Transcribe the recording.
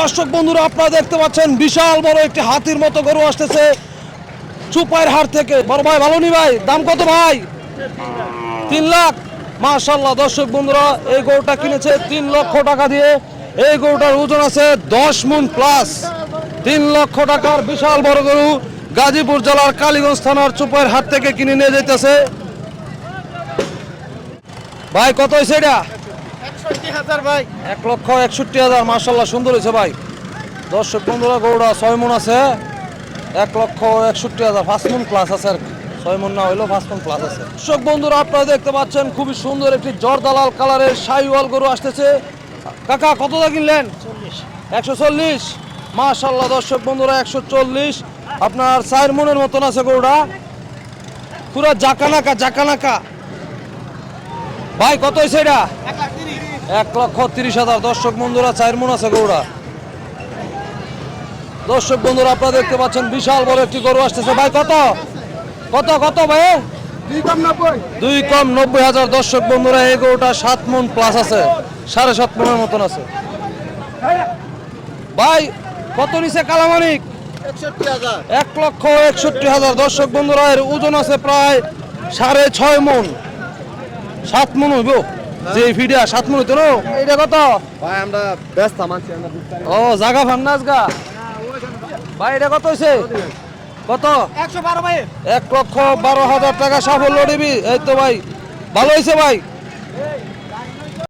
দর্শক বন্ধুরা, আপনারা দেখতে পাচ্ছেন বিশাল বড় একটি হাতির মতো গরু আসতেছে। চুপাইয়ের হাট থেকে। বড় ভাই, ভালো নি ভাই? দাম কত ভাই? তিন লাখ। মাশাল্লাহ দর্শক বন্ধুরা, এই গরুটা কিনেছে তিন লক্ষ টাকা দিয়ে। এই গরুটার ওজন আছে দশ মুন প্লাস তিন লক্ষ টাকার বিশাল বড় গরু গাজীপুর জেলার কালীগঞ্জ থানার চুপাইয়ের হাট থেকে কিনে নিয়ে যেতেছে ভাই, কত হয়েছে এটা? ভাই। এক লক্ষ একষট্টি হাজার মার্শাল্লাহ সুন্দর হয়েছে ভাই। দর্শক বন্ধুরা গৌড়া ছয় মন আছে। এক লক্ষ একষট্টি হাজার পাঁচ মন প্লাস আছে আর কি। ছয় মন না হইলেও পাঁচ মন প্লাস আছে। দর্শক বন্ধুরা আপনারা দেখতে পাচ্ছেন খুবই সুন্দর একটি জর্দালাল কালারের শাহিওয়াল গরু আসতেছে। কাকা কত দা কিনলেন? একশো চল্লিশ। মাশাল্লাহ দর্শক বন্ধুরা একশো চল্লিশ। আপনার চার মনের মতন আছে গরুটা পুরো জাকানাকা জাকানাকা। ভাই কত হয়েছে এটা? এক লক্ষ তিরিশ হাজার। দর্শক বন্ধুরা চার মন আছে গরুরা দর্শক বন্ধুরা আপনারা দেখতে পাচ্ছেন বিশাল বড় একটি গরু আসতেছে। ভাই কত? কত কত ভাই? দুই কম নব্বই। দুই কম নব্বই হাজার। দর্শক বন্ধুরা এই গরুটা সাত মন প্লাস আছে। সাড়ে সাত মনের মতন আছে। ভাই কত নিচে কালামানিক? এক লক্ষ একষট্টি হাজার। দর্শক বন্ধুরা এর ওজন আছে প্রায় সাড়ে ছয় মন। সাত মন হইব। যে ফিডা সাত মন হইতো এটা কত? ভাই আমরা ব্যস্ত মানছি ও জাগা গা ভাই এটা কত হইছে? কত? একশো বারো ভাই। এক লক্ষ বারো হাজার টাকা সাফল্য দিবি এই তো ভাই ভালো হয়েছে ভাই।